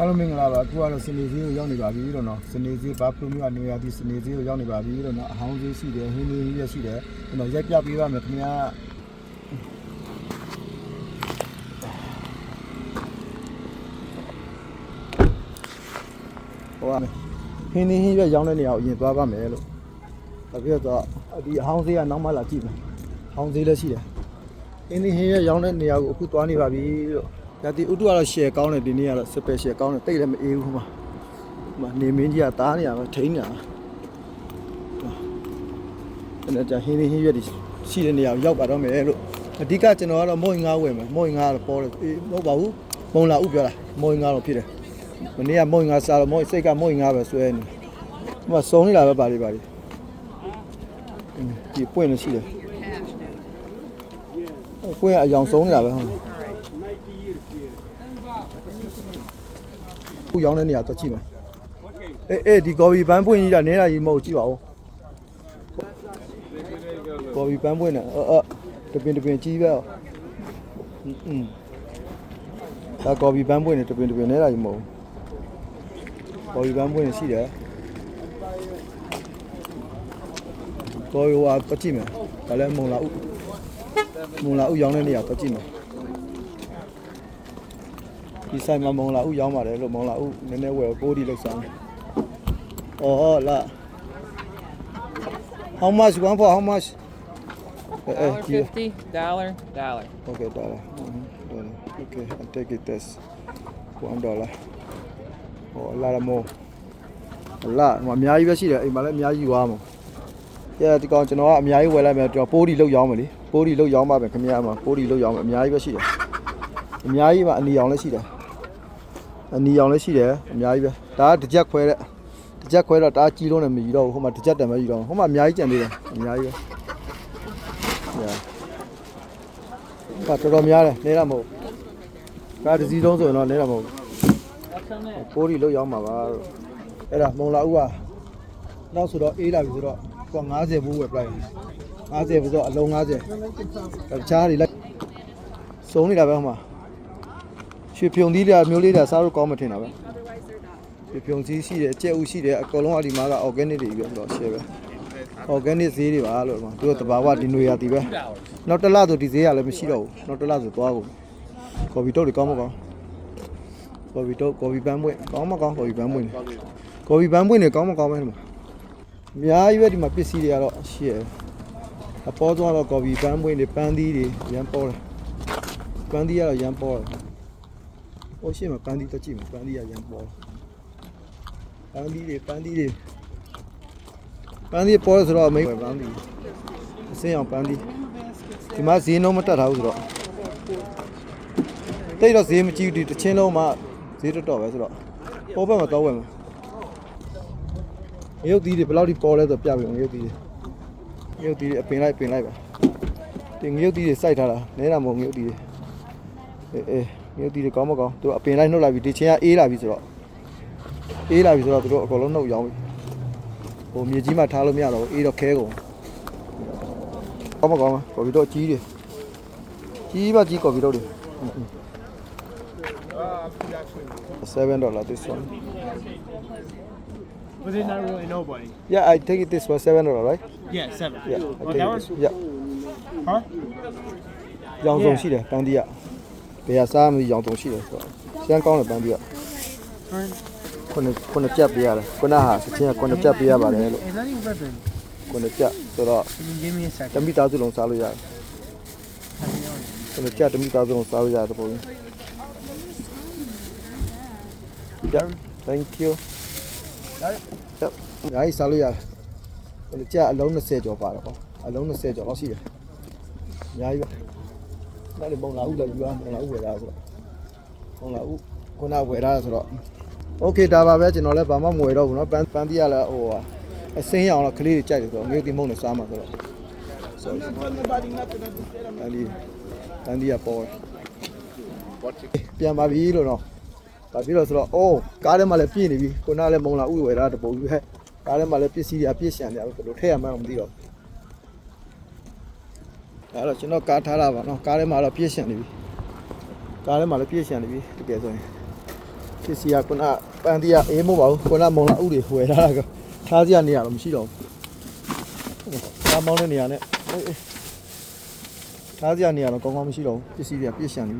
အားလုံးမင်္ဂလာပါအခုကတော့စနေဈေးကိုရောက်နေပါပြီတော့နော်စနေဈေးဘာဖလိုမျိုးကနေရာဒီစနေဈေးကိုရောက်နေပါပြီတော့နော်အဟောင်းဈေးရှိတယ်ဟင်းလေးရရှိတယ်ကျွန်တော်ရက်ပြပေးပါမယ်ခင်ဗျာဟိုကဟင်းလေးဟင်းရွက်ရောင်းတဲ့နေရာကိုအရင်သွားပါမယ်လို့ဒါပြတော့ဒီအဟောင်းဈေးကနောက်မှလာကြည့်မယ်အဟောင်းဈေးလည်းရှိတယ်ဟင်းလေးဟင်းရွက်ရောင်းတဲ့နေရာကိုအခုသွားနေပါပြီလို့ ဒါဒီဥတုကတော့ share ကောင်းတယ်ဒီနေ့ကတော့ special ကောင်းတယ်တိတ်လည်းမအေးဘူးဟိုမှာဟိုမှာနေမင်းကြီးကတားနေရမှာထိန်းနေတာအဲ့ဒါကြာဟင်းလေးဟင်းရွက်တွေရှိတဲ့နေရာကိုရောက်ပါတော့မယ်လို့အဓိကကျွန်တော်ကတော့မုံငါးဝယ်မယ်မုံငါးကတော့ပေါ်တယ်အေးမဟုတ်ပါဘူးမုံလာဥပြောတာမုံငါးတော့ဖြစ်တယ်မနေ့ကမုံငါးစားတော့မုံစိတ်ကမုံငါးပဲဆွဲနေဟိုမှာစုံနေတာပဲပါလိပါလိအင်းဒီပွင့်လို့ရှိတယ်ပွင့်အယောင်စုံနေတာပဲဟုတ် ခုရောင်းတဲ့နေရာတော့ကြည့်မယ်အေးအေးဒီကော်ပီပန်းပွင့်ကြီးတာနေတာကြီးမဟုတ်ကြည့်ပါဦးကော်ပီပန်းပွင့်နဲ့အော်အော်တပင်တပင်ကြီးပဲอืมဒါကော်ပီပန်းပွင့်နဲ့တပင်တပင်နေတာကြီးမဟုတ်ကော်ပီပန်းပွင့်ရှိတယ်ကော်ပီဟာတော့ကြည့်မယ်ဒါလည်းမုံလာဥမုံလာဥရောင်းတဲ့နေရာတော့ကြည့်မယ် ဒီဆိုင်မှာမုံလာဥရောင်းပါတယ်လို့မုံလာဥနည်းနည်းဝယ်ကိုဒီလောက်ဆောင်။အော်ဟုတ်လား How much one for how much? အဲအဲ Dollar ဒီ fifty, dollar, dollar. Okay dollar. Mhm, dollar. Okay, I take it this. One dollar. ဟောလာရမောလာဟိုအများကြီးပဲရှိတယ်အိမ်မှာလည်းအများကြီးယူသွားမှာ။ရဲ့ဒီကောင်ကျွန်တော်ကအများကြီးဝယ်လိုက်မယ်ကျွန်တော်ပိုးဒီလောက်ရောင်းမယ်လေ။ပိုးဒီလောက်ရောင်းပါမယ်ခင်ဗျားမှာပိုးဒီလောက်ရောင်းမယ်အများကြီးပဲရှိတယ်။အများကြီးပါအနီအောင်လည်းရှိတယ်။ အနီအောင်လည်းရှိတယ်အများကြီးပဲ။ဒါကတစ်ကြက်ခွဲတဲ့တစ်ကြက်ခွဲတော့ဒါကြီးလုံးနဲ့မယူတော့ဘူးဟိုမှာတစ်ကြက်တန်ပဲယူတော့ဟိုမှာအများကြီးကြံသေးတယ်အများကြီးပဲ။ Yeah. ကတော်တော်များတယ်နေတာမဟုတ်ဘူးကားတစ်စီးလုံးဆိုရင်တော့နေတာမဟုတ်ဘူးပိုးဒီလောက်ရောက်မှာပါလို့အဲ့ဒါမုံလာဦးကနောက်ဆိုတော့အေးလာပြီဆိုတော့ကို50ဘူးဝယ်ပြလိုက်50ဘူးဆိုတော့အလုံး50တခြားတွေလိုက်စုံနေတာပဲဟိုမှာ ရွှေဖြုံသီးတွေမျိုးလေးတွေစားလို့ကောင်းမထင်တာပဲရွှေဖြုံသီးရှိတယ်ကြက်ဥရှိတယ်အကုန်လုံးအဒီမှာက organic တွေပဲဆိုတော့ share ပဲ organic ဈေးတွေပါလို့ဟိုမှာသူတို့တဘာဝဒီနွေရာတီပဲနောက်တစ်လဆိုဒီဈေးကလည်းမရှိတော့ဘူးနောက်တစ်လဆိုသွားကုန်ကော်ဖီတုတ်တွေကောင်းမကောင်းကော်ဖီတုတ်ကော်ဖီပန်းပွင့်ကောင်းမကောင်းကော်ဖီပန်းပွင့်ကော်ဖီပန်းပွင့်တွေကောင်းမကောင်းပဲဒီမှာအများကြီးပဲဒီမှာပစ္စည်းတွေကတော့ရှိရအပေါ်သွားတော့ကော်ဖီပန်းပွင့်တွေပန်းသီးတွေရမ်းပေါ်တယ်ပန်းသီးကတော့ရမ်းပေါ်တယ် ဟိုရှေ့မှာပန်းသီးတော့ကြည့်မှာပန်းသီးကရမ်းပေါ်တယ်ပန်းသီးတွေပန်းသီးတွေပန်းသီးပေါ်တယ်ဆိုတော့မိတ်ပန်းသီးအစင်းအောင်ပန်းသီးဒီမှာဈေးနှုန်းမတက်ထားဘူးဆိုတော့တိတ်တော့ဈေးမကြည့်ဘူးဒီတစ်ချင်းလုံးမှဈေးတော်တော်ပဲဆိုတော့ပေါ်ဘက်မှာတော့ဝယ်မှာရုပ်သီးတွေဘယ်လောက်ထိပေါ်လဲဆိုပြပြအောင်ရုပ်သီးတွေရုပ်သီးတွေအပင်လိုက်ပင်လိုက်ပါဒီငရုပ်သီးတွေစိုက်ထားတာနဲတာမဟုတ်ငရုပ်သီးတွေအေးအေး ငရုပ်သီးတွေကောင်းမကောင်းသူအပင်လိုက်နှုတ်လိုက်ပြီဒီချင်းကအေးလာပြီဆိုတော့အေးလာပြီဆိုတော့သူတို့အကုန်လုံးနှုတ်ရောင်းပြီဟိုမြေကြီးမှာထားလို့မရတော့ဘူးအေးတော့ခဲကုန်ကောင်းမကောင်းကော်ဖီတော့ကြီးတယ်ကြီးပါကြီးကော်ဖီတော့တယ်7 dollar this one Was it not really nobody? yeah i take it this one 7 dollar right Yeah, seven. yeah i Oh, take that it one? this yeah Huh? ရောင်စုံရှိတယ်ပန်းတီးက ဘယ်ဟာစားမလို့ရောင်စုံရှိတယ်ဆိုတော့ကျန်းကောင်းတယ်ပန်းတီးကခုနှစ်ခုနှစ်ပြတ်ပေးရတယ်ခုနဟာစချင်းကခုနှစ်ပြတ်ပေးရပါတယ်လို့ It's not even ripping. ခုနှစ်ပြတ်ဆိုတော့ Can you give me a တ second? မိသားစုလုံးစားလို့ရတယ်ခုနှစ်ပြတ်တမိသားစုလုံးစားလို့ရတယ်ပုံကြီး Yeah, thank you. ဟုတ်။ညာကြီးစားလို့ရတယ်။ဟိုကြာအလုံး20ကျော်ပါတော့ပေါ့။အလုံး20ကျော်လောက်ရှိတယ်။အများကြီးပဲ။ နောက်လေပုံလာဥလည်းယူရပုံလာဥဝယ်တာဆိုတော့ပုံလာဥခုနဝယ်တာဆိုတော့ Okay ဒါပါပဲကျွန်တော်လည်းဘာမှမဝယ်တော့ဘူးเนาะပန်းပန်းတီးရလဲဟိုဟာအစင်းရအောင်တော့ကလေးတွေကြိုက်တယ်ဆိုတော့ငွေတိမုံနဲ့စားမှာဆိုတော့ sorry အလီပန်းတီးရပေါ်ပြန်ပါပြီလို့တော့ ဘာဖြစ်လို့ဆိုတော့အိုးကားထဲမှာလည်းပြည့်နေပြီခုနကလည်းမုံလာဥဝယ်တာတပုံကြီးပဲကားထဲမှာလည်းပစ္စည်းတွေအပြည့်ရှံနေရဘယ်လိုထည့်ရမှန်းမသိတော့ အဲ့တော့ကျွန်တော်ကားထားတာပါနော်ကားထဲမှာတော့ပြည့်ရှံနေပြီကားထဲမှာလည်းပြည့်ရှံနေပြီတကယ်ဆိုရင်ပစ္စည်းကခုနပန်းတီးကအေးမဟုတ်ပါဘူးခုနမုံလာဥတွေဝယ်ထားတာကထားစရာနေရာတော့မရှိတော့ဘူးဒါမောင်းတဲ့နေရာနဲ့အေးအေးထားစရာနေရာတော့ကောင်းကောင်းမရှိတော့ဘူးပစ္စည်းတွေကပြည့်ရှံနေပြီ